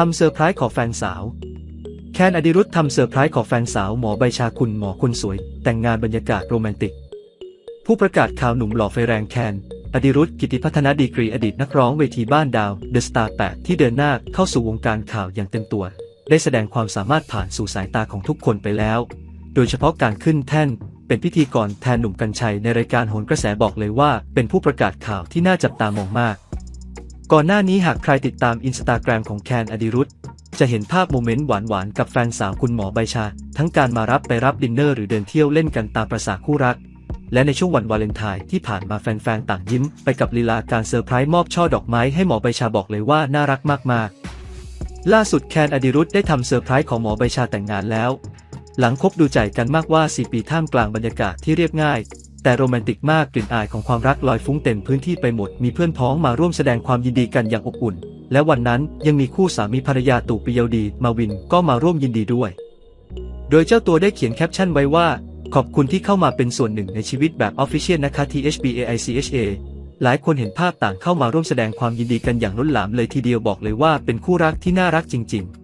ทำเซอร์ไพรส์ขอแฟนสาว แคนอดิรุธทำเซอร์ไพรส์ขอแฟนสาวหมอใบชาคุณหมอคนสวย แต่งงานบรรยากาศโรแมนติก ผู้ประกาศข่าวหนุ่มหล่อไฟแรงแคนอดิรุธกิติพัฒนาดีกรีอดีตนักร้องเวทีบ้านดาวเดอะสตาร์แปที่เดินหน้าเข้าสู่วงการข่าวอย่างเต็มตัว ได้แสดงความสามารถผ่านสู่สายตาของทุกคนไปแล้ว โดยเฉพาะการขึ้นแท่น เป็นพิธีกรแทนหนุ่มกัญชัยในรายการโหนกระแสบอกเลยว่า เป็นผู้ประกาศข่าวที่น่าจับตามองมาก ก่อนหน้านี้หากใครติดตามอินสตาแกรมของแคนอดิรุธจะเห็นภาพโมเมนต์หวานๆ กับแฟนสาวคุณหมอใบชา ทั้งการมารับไปรับดินเนอร์หรือเดินเที่ยวเล่นกันตามประสาคู่รัก และในช่วงวันวาเลนไทน์ที่ผ่านมาแฟนๆ ต่างยิ้มไปกับลีลาการเซอร์ไพรส์มอบช่อดอกไม้ให้หมอใบชาบอกเลยว่าน่ารักมากๆ ล่าสุดแคนอดิรุธได้ทำเซอร์ไพรส์ของหมอใบชาแต่งงานแล้ว หลังคบดูใจกันมากว่า 4 ปีท่ามกลางบรรยากาศที่เรียบง่าย แต่โรแมนติกมากกลิ่นอายของความรักลอยฟุ้งเต็มพื้นที่ไปหมด มีเพื่อนพ้องมาร่วมแสดงความยินดีกันอย่างอบอุ่น และวันนั้นยังมีคู่สามีภรรยาตู่ปิยวดีมาวินก็มาร่วมยินดีด้วย โดยเจ้าตัวได้เขียนแคปชั่นไว้ว่า ขอบคุณที่เข้ามาเป็นส่วนหนึ่งในชีวิตแบบออฟฟิเชียลนะคะ THBAICHA หลายคนเห็นภาพต่างเข้ามาร่วมแสดงความยินดีกันอย่างล้นหลามเลยทีเดียวบอกเลยว่าเป็นคู่รักที่น่ารักจริง ๆ